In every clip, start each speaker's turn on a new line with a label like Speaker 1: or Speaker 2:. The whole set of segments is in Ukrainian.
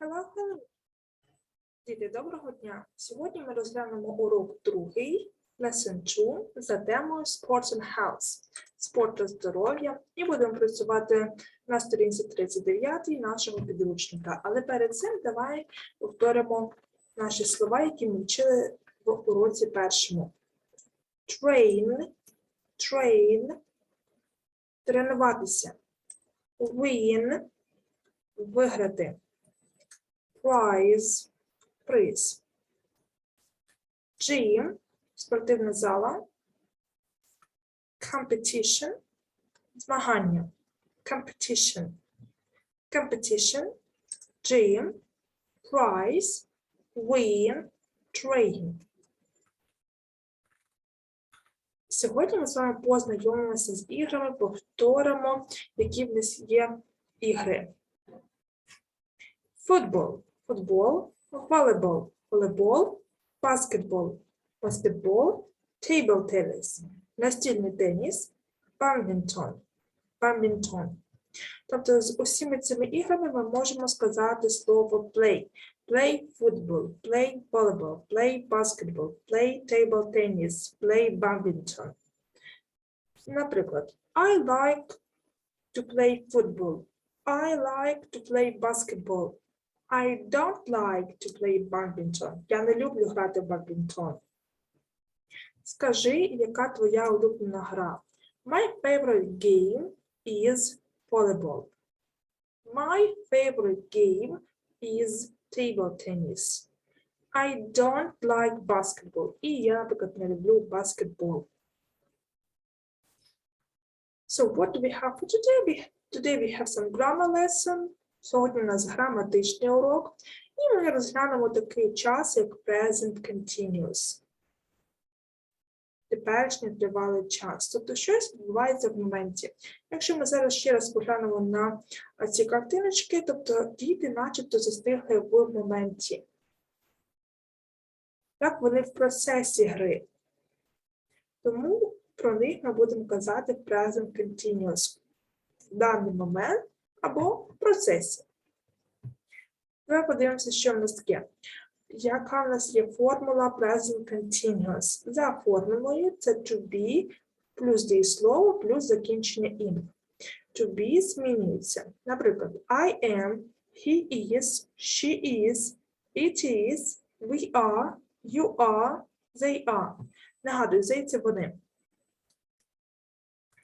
Speaker 1: Hello, hello. Діти, доброго дня. Сьогодні ми розглянемо урок другий, lesson 2, за темою Sports and Health, спорт та здоров'я, і будемо працювати на сторінці 39 нашого підручника. Але перед цим давай повторимо наші слова, які ми вчили в уроці першому. Train, train, тренуватися. Win, виграти. Prize – приз. Gym – спортивна зала. Competition – змагання. Competition. Competition. Gym. Prize. Win. Train. Сьогодні ми з вами познайомимося з іграми, повторимо, які в нас є ігри. Футбол, футбол, волейбол, волейбол, баскетбол, баскетбол, тейбл теніс, настільний теніс, бадмінтон, бадмінтон. Тобто з усіма цими іграми ми можемо сказати слово play. Play football, play volleyball, play basketball, play table tennis, play badminton. Наприклад, I like to play football. I like to play basketball. I don't like to play badminton. Я не люблю грати в бадмінтон. Скажи, яка твоя улюблена гра? My favorite game is volleyball. My favorite game is table tennis. I don't like basketball. І я, наприклад, не люблю баскетбол. So what do we have for today? We, today we have some grammar lesson. Сьогодні у нас граматичний урок. І ми розглянемо такий час, як present continuous. Теперішній тривалий час. Тобто щось відбувається в моменті. Якщо ми зараз ще раз поглянемо на ці картиночки, тобто діти начебто застигли в моменті. Так, вони в процесі гри. Тому про них ми будемо казати present continuous. В даний момент або в процесі. Давай подивимося, що в нас таке. Яка в нас є формула present continuous? За формулою це to be плюс дієслово плюс закінчення in. To be змінюється. Наприклад, I am, he is, she is, it is, we are, you are, they are. Нагадую, they – це вони.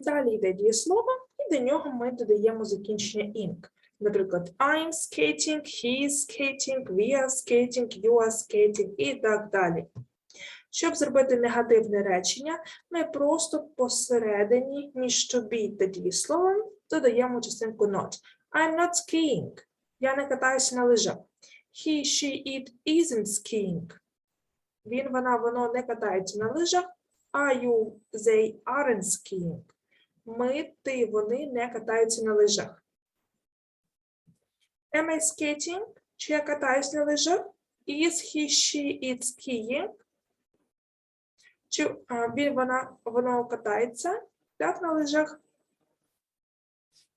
Speaker 1: Далі йде дієслово, і до нього ми додаємо закінчення ing. Наприклад, I'm skating, he is skating, we are skating, you are skating і так далі. Щоб зробити негативне речення, ми просто посередині між be та дієсловом додаємо частинку not. I'm not skiing. Я не катаюся на лижах. He, she, it isn't skiing. Він, вона, воно не катається на лижах. Are you, they aren't skiing. Ми, ти, вони не катаються на лижах. Am I skating? Чи я катаюсь на лижах? Is he, she, it skiing? Чи а, він, вона, воно катається так, на лижах?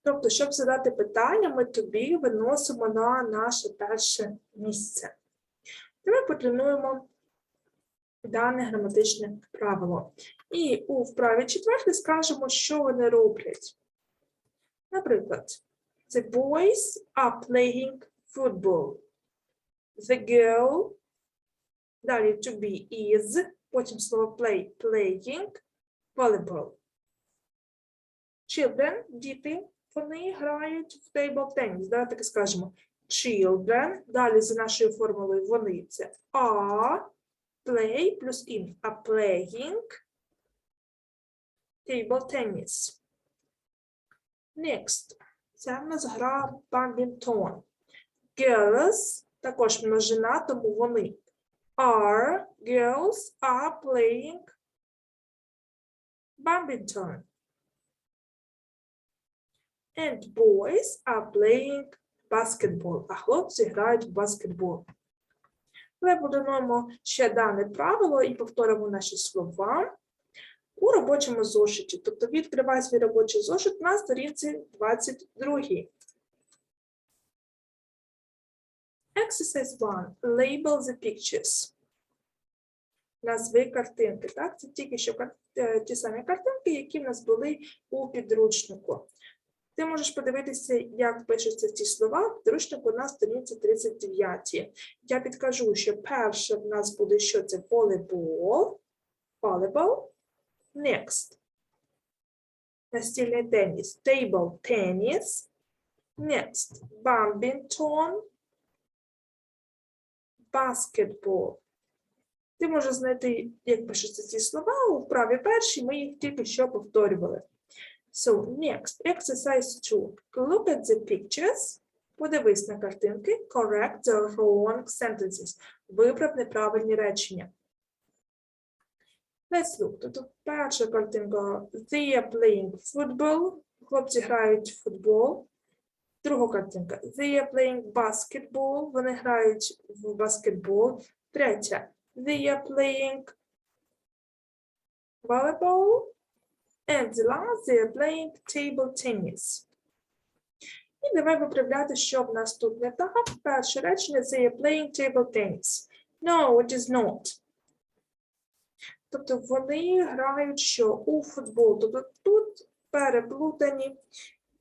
Speaker 1: Тобто, щоб задати питання, ми тобі виносимо на наше перше місце. Давай потренуємо дане граматичне правило. І у вправі четвертій скажемо, що вони роблять. Наприклад, The boys are playing football. The girl, далі to be is, потім слово play, playing, volleyball. Children, діти, вони грають в table tennis. Давайте так скажемо. Children, далі за нашою формулою вони це are, play плюс in, are playing table tennis. Next. Це в нас гра бадмінтон. Girls, також множина, тому вони. Are, girls are playing badminton. And boys are playing basketball. А хлопці грають в баскетбол. Ми будемо ще дане правило і повторимо наші слова у робочому зошиті. Тобто відкривай свій робочий зошит на сторінці 22. Exercise 1. Label the pictures. Назви картинки. Так, це тільки що е, ті самі картинки, які в нас були у підручнику. Ти можеш подивитися, як пишуться ці слова в підручнику на сторінці 39. Я підкажу, що перше в нас буде що це волейбол, volleyball. Next. Настільний теніс, table tennis. Next, badminton, basketball. Ти можеш знайти, як пишуться ці слова у вправі першій, ми їх тільки що повторювали. So, next, exercise 2. Look at the pictures. Подивись на картинки. Correct the wrong sentences. Виправ неправильні речення. Let's look. Тобто перша картинка. They are playing football. Хлопці грають в футбол. Друга картинка. They are playing basketball. Вони грають в баскетбол. Третя. They are playing volleyball. And last, they are playing table tennis. І давай виправляти, що в нас тут не так. Перше речення they are playing table tennis. No, it is not. Тобто вони грають що у футбол. Тобто тут переплутані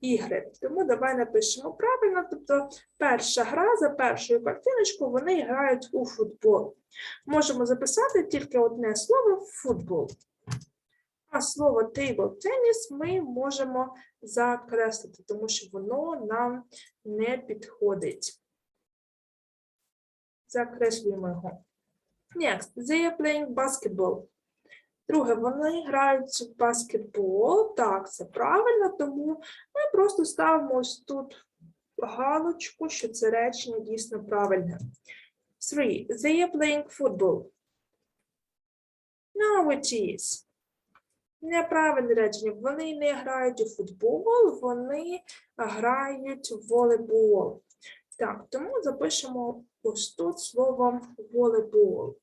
Speaker 1: ігри. Тому давай напишемо правильно. Тобто перша гра за першою картиночкою вони грають у футбол. Можемо записати тільки одне слово футбол. Слово table tennis ми можемо закреслити, тому що воно нам не підходить. Закреслюємо його. Next, they are playing basketball. Друге, вони грають в баскетбол. Так, це правильно, тому ми просто ставимо ось тут галочку, що це речення дійсно правильне. Three, they are playing football. No, it is. Неправильне речення. Вони не грають у футбол, вони грають в волейбол. Так, тому запишемо ось тут слово волейбол.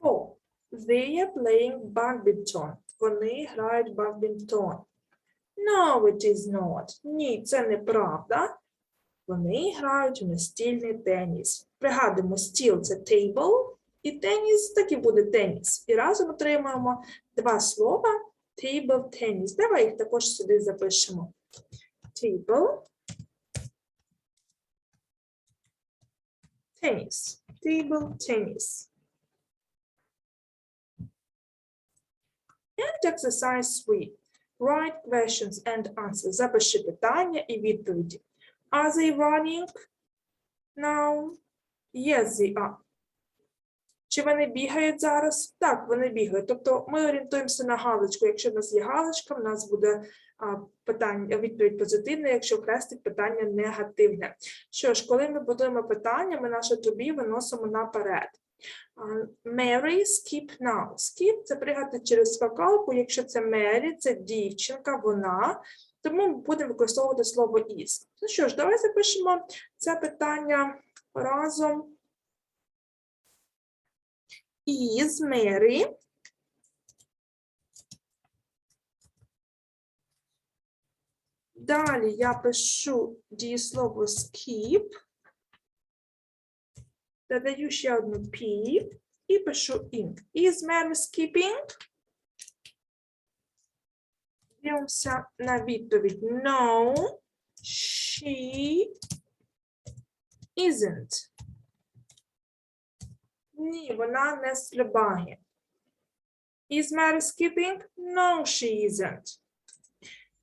Speaker 1: Four. They are playing badminton. Вони грають badminton. No, it is not. Ні, це неправда. Вони грають у настільний теніс. Пригадуємо, стіл це table, і теніс так і буде теніс. І разом отримаємо два слова table tennis. Давай їх також сюди запишемо. Table. Tennis. Table tennis. And exercise 3. Write questions and answers. Запиши питання і відповіді. Are they running now? Yes, they are. Чи вони бігають зараз? Так, вони бігають. Тобто ми орієнтуємося на галочку. Якщо в нас є галочка, в нас буде питання, відповідь позитивна, якщо хрестик питання негативне. Що ж, коли ми будуємо питання, ми наше тобі виносимо наперед. Mary, skip now. Skip – це пригати через скакалку. Якщо це Mary, це дівчинка, вона. Тому будемо використовувати слово is. Ну що ж, давай запишемо це питання разом. Is Mary. Далі я пишу дієслово skip. Додаю ще одну P і пишу ing. Is Mary skipping? Дивимося на відповідь. No, she isn't. Ні, вона не стрибає. Is Mary skipping? No, she isn't.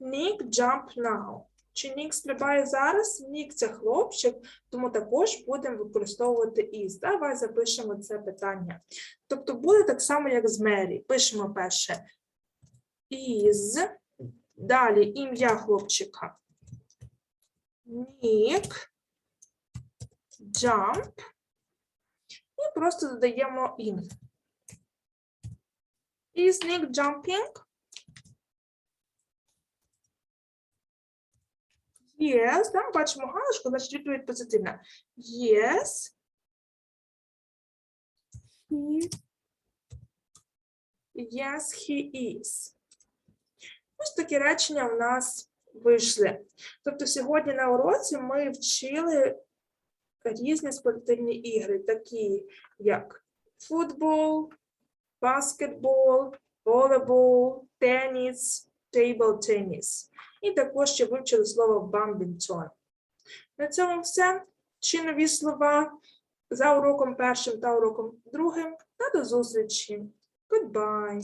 Speaker 1: Nick jump now. Чи Нік стрибає зараз? Нік це хлопчик, тому також будемо використовувати is. Давай запишемо це питання. Тобто буде так само, як з Мері. Пишемо перше is. Далі ім'я хлопчика. Нік. Jump. І просто додаємо in. Is Nick jumping? Yes, там бачимо галочку, значить відповідь позитивна. Yes. He. Yes, he is. Ось такі речення в нас вийшли. Тобто сьогодні на уроці ми вчили різні спортивні ігри, такі як футбол, баскетбол, волейбол, теніс, тейбл теніс. І також ще вивчили слово бамбінцон. На цьому все. Чи нові слова за уроком першим та уроком другим. Та до зустрічі. Goodbye.